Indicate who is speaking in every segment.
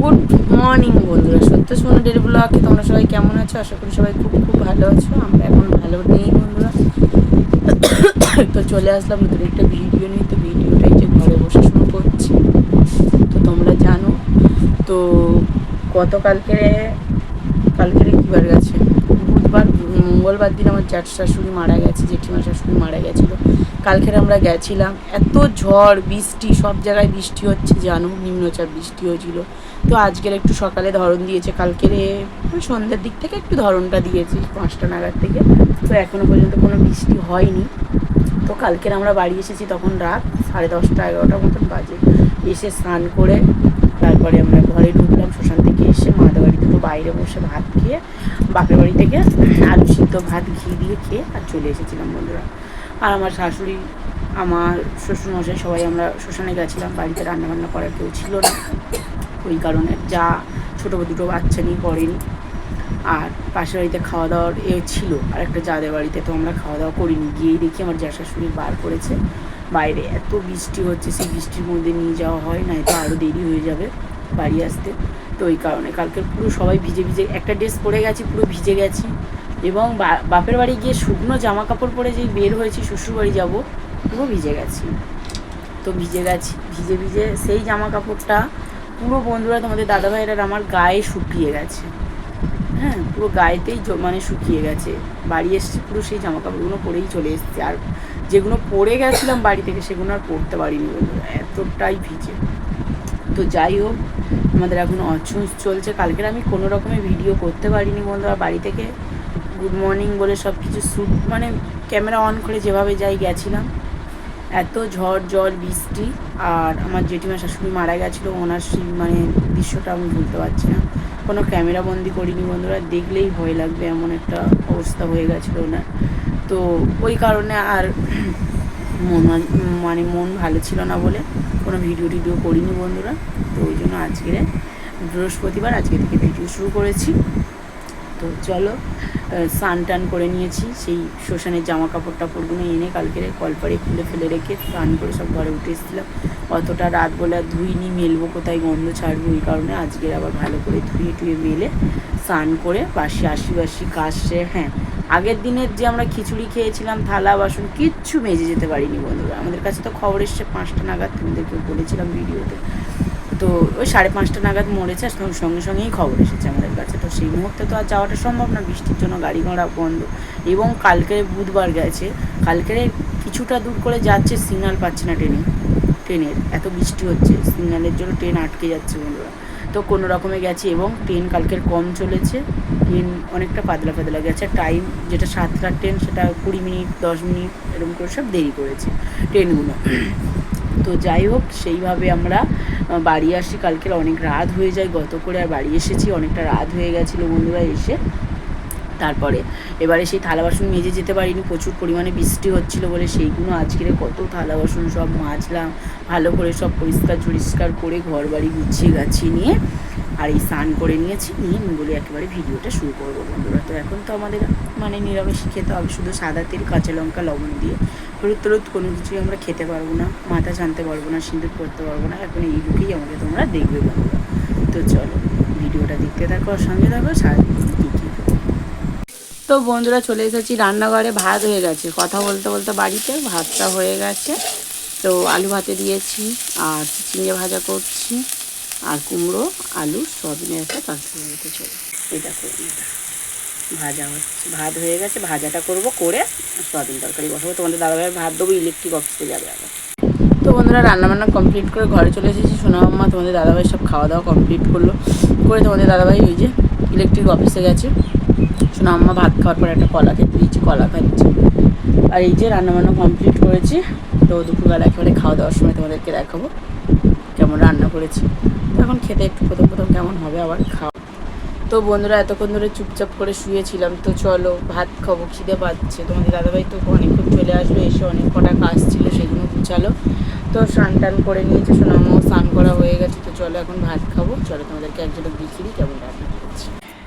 Speaker 1: Good morning বন্ধুরা। সত্য সোনা ডেলি ব্লগে তোমরা সবাই কেমন আছো? আশা করি সবাই খুব খুব ভালো আছো। আমরা এখন ভালো নেই, বন্ধুরা। তো চলে আসলাম ভিতরে একটা ভিডিও নিয়ে। তো ভিডিওটাই যে ঘরে বসে শুরু করছি, তো তোমরা জানো। তো গতকালকে কালকে কী বার গেছে? বুধবার মঙ্গলবার দিন আমার জ্যাঠ শাশুড়ি মারা গেছে, জেঠিমা শাশুড়ি মারা গেছিল। কালকের আমরা গেছিলাম, এত ঝড়, বৃষ্টি, সব জায়গায় বৃষ্টি হচ্ছে, জানো, নিম্নচাপ বৃষ্টি হয়েছিল। তো আজকের একটু সকালে ধরন দিয়েছে, কালকের সন্ধ্যের দিক থেকে একটু ধরনটা দিয়েছি, পাঁচটা নাগাদ থেকে। তো এখনও পর্যন্ত কোনো বৃষ্টি হয়নি। তো কালকের আমরা বাড়ি এসেছি তখন রাত সাড়ে দশটা, এগারোটা মতন বাজে। এসে স্নান করে তারপরে আমরা ঘরে ঢুকলাম, শ্মশান থেকে এসে মাদের বাড়িতে তো বাইরে বসে ভাত খেয়ে বাপের বাড়ি থেকে আলু সিদ্ধ ভাত ঘি দিয়ে খেয়ে আর চলে এসেছিলাম বন্ধুরা। আর আমার শাশুড়ি, আমার শ্বশুরমশাই সবাই আমরা শ্মশানে গেছিলাম, বাড়িতে রান্নাবান্না করার কেউ ছিল না। ওই কারণে যা ছোটো দুটো বাচ্চা নিয়ে করেনি। আর পাশের বাড়িতে খাওয়া দাওয়ার এ ছিল আর একটা যাদের বাড়িতে তো আমরা খাওয়া দাওয়া করিনি, গিয়েই দেখি আমার যা শাশুড়ি বার করেছে। বাইরে এত বৃষ্টি হচ্ছে, সেই বৃষ্টির মধ্যে নিয়ে যাওয়া হয় না তো আরও দেরি হয়ে যাবে বাড়ি আসতে। তো ওই কারণে কালকে পুরো সবাই ভিজে ভিজে, একটা ড্রেস পরে গেছি, পুরো ভিজে গেছি। এবং বাপের বাড়ি গিয়ে শুকনো জামা কাপড় পরে যেই বের হয়েছি শ্বশুর বাড়ি যাব, পুরো ভিজে গেছি। তো ভিজে গেছি, ভিজে ভিজে সেই জামা কাপড়টা পুরো বন্ধুরা, তোমাদের দাদাভাইরা আমার গায়ে শুকিয়ে গেছে। হ্যাঁ পুরো গায়েতেই মানে শুকিয়ে গেছে। বাড়ি এসেছি, পুরো সেই জামা কাপড়গুলো পরেই চলে এসেছি। আর যেগুলো পরে গেছিলাম বাড়ি থেকে সেগুলো আর পড়তে পারিনি এতটাই ভিজে। তো যাই হোক, আমাদের এখন অচুস চলছে। কালকের আমি কোনো রকমের ভিডিও করতে পারিনি বন্ধুরা বাড়ি থেকে গুড মর্নিং বলে সব কিছু শ্যুট মানে ক্যামেরা অন করে যেভাবে যাই গেছিলাম। এত ঝড়, জল, বৃষ্টি, আর আমার জেঠিমা, শাশুড়ি মারা গেছিল, ওনার সেই মানে দৃশ্যটা আমি ভুলতে পারছি না। কোনো ক্যামেরা বন্দি করিনি বন্ধুরা, দেখলেই ভয় লাগবে, এমন একটা অবস্থা হয়ে গেছিল ওনার। তো ওই কারণে আর মন মানে মন ভালো ছিল না বলে কোনো ভিডিও টিডিও করিনি বন্ধুরা। তো ওই জন্য আজকের বৃহস্পতিবার আজকে থেকে ভিডিও শুরু করেছি। তো চলো স্নান টান করে নিয়েছি। সেই শ্মশানের জামা কাপড় টাপড়গুলো এনে কালকে কলপারে খুলে ফেলে রেখে স্নান করে সব ঘরে উঠে এসেছিলাম। অতটা রাত বলে আর ধুইনি, মেলবো কোথায়, গন্ধ ছাড়বো ওই কারণে আজকের আবার ভালো করে ধুয়ে টুয়ে মেলে স্নান করে বাসি কাশে হ্যাঁ আগের দিনের যে আমরা খিচুড়ি খেয়েছিলাম, থালা, বাসন, কিচ্ছু মেজে যেতে পারিনি বন্ধুরা। আমাদের কাছে তো খবর এসছে, পাঁচটা নাগাদ তোমাদেরকে বলেছিলাম ভিডিওতে। তো ওই সাড়ে পাঁচটা নাগাদ মরেছে সঙ্গে সঙ্গে সঙ্গেই খবর এসেছে আমাদের কাছে। তো সেই মুহূর্তে তো আর যাওয়াটা সম্ভব না, বৃষ্টির জন্য গাড়ি ঘোড়া বন্ধ। এবং কালকে বুধবার গেছে কালকে কিছুটা দূর করে যাচ্ছে সিগনাল পাচ্ছে না ট্রেনে। ট্রেনের, এত বৃষ্টি হচ্ছে সিগনালের জন্য ট্রেন আটকে যাচ্ছে বন্ধুরা। তো কোনো রকমে গেছে এবং ট্রেন কালকের কম চলেছে, ট্রেন অনেকটা পাতলা পাতলা গেছে টাইম যেটা সাতটার ট্রেন সেটা কুড়ি মিনিট, দশ মিনিট, এরকম করে সব দেরি করেছে ট্রেনগুলো। তো যাই হোক, সেইভাবে আমরা বাড়ি আসি, কালকের অনেক রাত হয়ে যায়, গত করে আর বাড়ি এসেছি, অনেকটা রাত হয়ে গেছিল বন্ধুরা এসে। তারপরে। এবারে সেই থালা বাসন মেজে যেতে পারিনি, প্রচুর পরিমাণে বৃষ্টি হচ্ছিল বলে সেইগুলো আজকের কত থালা বাসন সব মাজলাম, ভালো করে সব পরিষ্কার পরিষ্কার করে ঘর বাড়ি গুছিয়ে গাছিয়ে নিয়ে আর এই স্নান করে নিয়েছি, নিয়ে আমি বলি একেবারে ভিডিওটা শুরু করব বন্ধুরা। তো এখন তো আমাদের মানে নিরামিষ খেতে হবে, শুধু সাদা তেল, কাঁচা লঙ্কা, লবণ দিয়ে। হলুদ টলুদ কোনো কিছুই আমরা খেতে পারব না, মাথা জানতে পারব না, সিঁদুর করতে পারব না, এখন এই লুকেই আমাকে তোমরা দেখবে বন্ধুরা। তো চলো ভিডিওটা দেখতে থাকো সঙ্গে থাকো, সারাদিন তো বন্ধুরা চলে এসেছি রান্নাঘরে, ভাত হয়ে গেছে। কথা বলতে বলতে বাড়িতে ভাতটা হয়ে গেছে। তো আলু ভাতে দিয়েছি, আর চিংড়ি ভাজা করছি, আর কুমড়ো, আলু, সয়াবিনের একটা তরকারি চলে। এটা ভাজা হচ্ছে। ভাত হয়ে গেছে, ভাজাটা করব, করে সয়াবিন তরকারি বসাবো। তোমাদের দাদাভাই ভাত দেবো ইলেকট্রিক অফিসে যাবে আবার। তো বন্ধুরা, রান্নাবান্না কমপ্লিট করে ঘরে চলে এসেছি। সোনা মাম্মা, তোমাদের দাদাভাই সব খাওয়া দাওয়া কমপ্লিট করল। করে তোমাদের দাদাভাই ওই যে ইলেকট্রিক অফিসে গেছে। সোনা আম্মা ভাত খাওয়ার পর একটা কলা খেতে দিয়েছি, কলা খাচ্ছি। আর এই যে রান্নাবান্না কমপ্লিট করেছি, তো দুপুরবেলা একেবারে খাওয়া দাওয়ার সময় তোমাদেরকে দেখাবো কেমন রান্না করেছি। তো এখন খেতে একটু প্রথম প্রথম কেমন হবে আবার খাওয়া তো বন্ধুরা, এতক্ষণ ধরে চুপচাপ করে শুয়েছিলাম, তো চলো ভাত খাব, খিদে পাচ্ছে। তোমাদের দাদাভাই তো অনেকক্ষণ চলে আসবে, এসে অনেক কটা কাজ ছিল, সেগুলো গুছালো। তো স্নান টান করে নিয়েছে সোনামাও স্নান করা হয়ে গেছে, তো চলো এখন ভাত খাব। চলো তোমাদেরকে এক ঝলক দেখিয়ে দিই কেমন রান্না।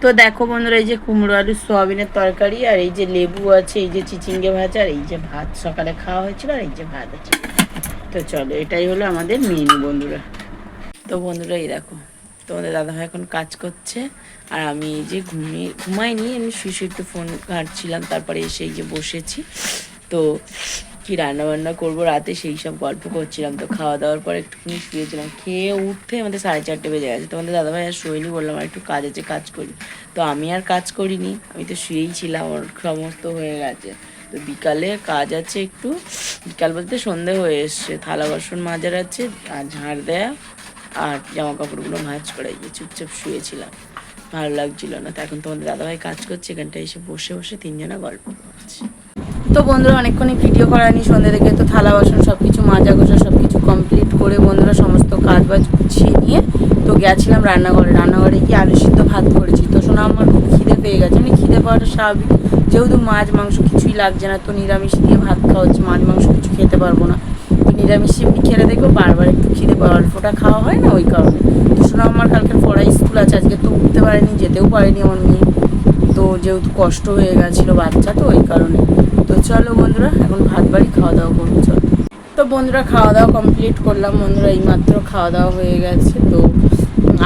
Speaker 1: তো দেখো বন্ধুরা, এই যে কুমড়ো আলু সোয়াবিনের তরকারি, আর এই যে লেবু আছে, এই যে চিচিঙ্গে ভাজা, আর এই যে ভাত। সকালে খাওয়া হয়েছিল, আর এই যে ভাত আছে। তো চলো, এটাই হলো আমাদের মেনু বন্ধুরা। তো বন্ধুরা, এই দেখো, তোমাদের দাদাভাই এখন কাজ করছে, আর আমি এই যে ঘুমিয়ে, ঘুমাইনি, আমি শুয়ে শুয়ে একটু ফোন ঘাঁটছিলাম, তারপরে এসে এই যে বসেছি। তো কি রান্না বান্না করব? রাতে সেই সব গল্প করছিলাম তো খাওয়া দাওয়ার পর একটুখানি শুয়েছিলাম। খেয়ে উঠতে আমাদের সাড়ে চারটে বেজে গেছে। তোমাদের দাদাভাই আর শোয়নি বললাম, আর একটু কাজ আছে, কাজ করি। তো আমি আর কাজ করিনি, আমি তো শুয়েই ছিলাম, ওর সমস্ত হয়ে গেছে। তো বিকালে কাজ আছে একটু, বিকাল বলতে সন্ধে হয়ে এসছে। থালা, বাসন মাজার আছে, আর ঝাড় দেয়া, আর জামা কাপড়গুলো ভাঁজ করে গিয়ে চুপচাপ শুয়েছিলাম। ভালো লাগছিল না। তো এখন তোমাদের দাদাভাই কাজ করছে, এখানটায় এসে বসে বসে তিনজনা গল্প করছে। তো বন্ধুরা অনেকক্ষণই ভিডিও করানি সন্ধ্যে থেকে তো থালা বাসন সব কিছু মাজা গোসা সব কিছু কমপ্লিট করে বন্ধুরা সমস্ত কাজ বাজ গুছিয়ে নিয়ে তো গেছিলাম রান্নাঘরে। রান্নাঘরে গিয়ে আলু সিদ্ধ ভাত করেছি। তো শোনা আমার খুব খিদে পেয়ে গেছে। মানে খিদে পাওয়াটা স্বাভাবিক। যেহেতু মাছ, মাংস কিছুই লাগছে না, তো নিরামিষ দিয়ে ভাত খাওয়া হচ্ছে। মাছ, মাংস কিছু খেতে পারব না। তো নিরামিষ এমনি খেলে দেখব বারবার একটু খিদে পাওয়া অল্পটা খাওয়া হয় না ওই কারণে। তো শোনা আমার কালকে পড়াই স্কুল আছে, আজকে তো উঠতে পারেনি, যেতেও পারেনি আমার মেয়ে। তো যেহেতু কষ্ট হয়ে গেছিল বাচ্চা তো ওই কারণে। তো চলো বন্ধুরা, এখন ভাত বাড়ি খাওয়া দাওয়া করব, চলো। তো বন্ধুরা, খাওয়া দাওয়া কমপ্লিট করলাম বন্ধুরা, এইমাত্র খাওয়া দাওয়া হয়ে গেছে। তো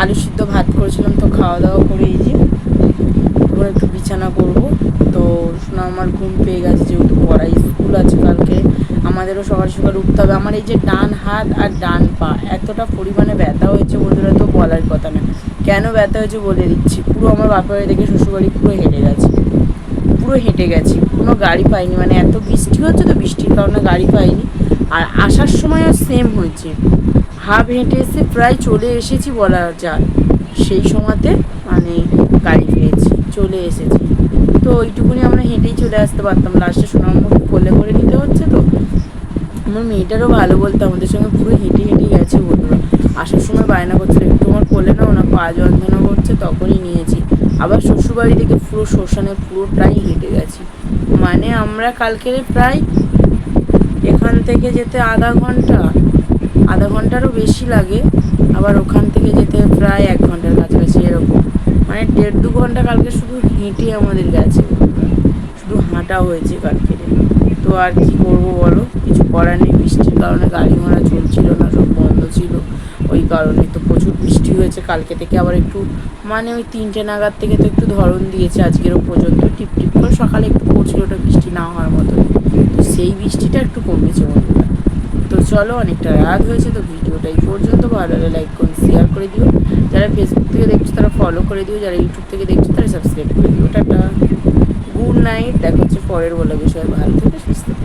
Speaker 1: আলু সিদ্ধ ভাত করেছিলাম, তো খাওয়া দাওয়া করে এই যে একটু বিছানা করব। তো শোনা আমার ঘুম পেয়ে গেছে যেহেতু পড়াই স্কুল আছে কালকে, আমাদেরও সকাল সকাল উঠতে হবে। আমার এই যে ডান হাত আর ডান পা, এতটা পরিমাণে ব্যথা হয়েছে বন্ধুরা তো বলার কথা না। কেন ব্যথা হয়েছে বলে দিচ্ছি। পুরো আমার বাপা বাড়ি থেকে শ্বশুরবাড়ি পুরো হেঁটে গেছে। পুরো হেঁটে গেছি। কোনো গাড়ি পাইনি। মানে এত বৃষ্টি হচ্ছে তো বৃষ্টির কারণে গাড়ি পাইনি। আর আসার সময়ও সেম হয়েছে। হাফ হেঁটে এসে প্রায় চলে এসেছি বলা যায়। সেই সময়তে মানে গাড়ি পেয়েছি। চলে এসেছি। তো ওইটুকুনি আমরা হেঁটেই চলে আসতে পারতাম। লাস্টে সোনামুখী কোলে করে নিতে হচ্ছে তো। আমার মেয়েটারও ভালো বলতে, আমাদের সঙ্গে পুরো হেঁটে হেঁটে গেছে বন্ধুরা। আসার সময় বায়না করছিল, একটু আমার কোলে না পা যন্ত্রণা করছে, তখনই নিয়েছি। আবার শ্বশুরবাড়ি থেকে পুরো শ্মশানে পুরোটাই হেঁটে গেছি। মানে আমরা কালকে প্রায় এখান থেকে যেতে আধা ঘণ্টা, আধা ঘন্টারও বেশি লাগে। আবার ওখান থেকে যেতে প্রায় এক ঘণ্টার কাছাকাছি, এরকম। মানে দেড় দু ঘণ্টা কালকে শুধু হেঁটে আমাদের গেছে। শুধু হাঁটা হয়েছে কালকে। তো আর কি করব বলো? কিছু করার নেই। বৃষ্টির কারণে গাড়ি ঘোড়া চলছিল না, সব বন্ধ ছিল। ওই কারণে তো প্রচুর বৃষ্টি হয়েছে। কালকে থেকে আবার একটু মানে ওই তিনটে নাগাদ থেকে তো একটু ধরন দিয়েছে আজকেরও পর্যন্ত। টিপ টিপ করে সকালে একটু পড়ছিল, ওটা বৃষ্টি না হওয়ার মতো। তো সেই বৃষ্টিটা একটু কমেছে বন্ধুরা। তো চলো, অনেকটা রাত হয়েছে, তো ভিডিওটা এই পর্যন্ত। ভালো লাগে লাইক করুন শেয়ার করে দিও। যারা ফেসবুক থেকে দেখছ, তারা ফলো করে দিও। যারা ইউটিউব থেকে দেখছ, তারা সাবস্ক্রাইব করে দিও। টাটা। গুড নাইট দেখা হচ্ছে পরের বলা বিষয়ে ভালো থেকে, সুস্থ।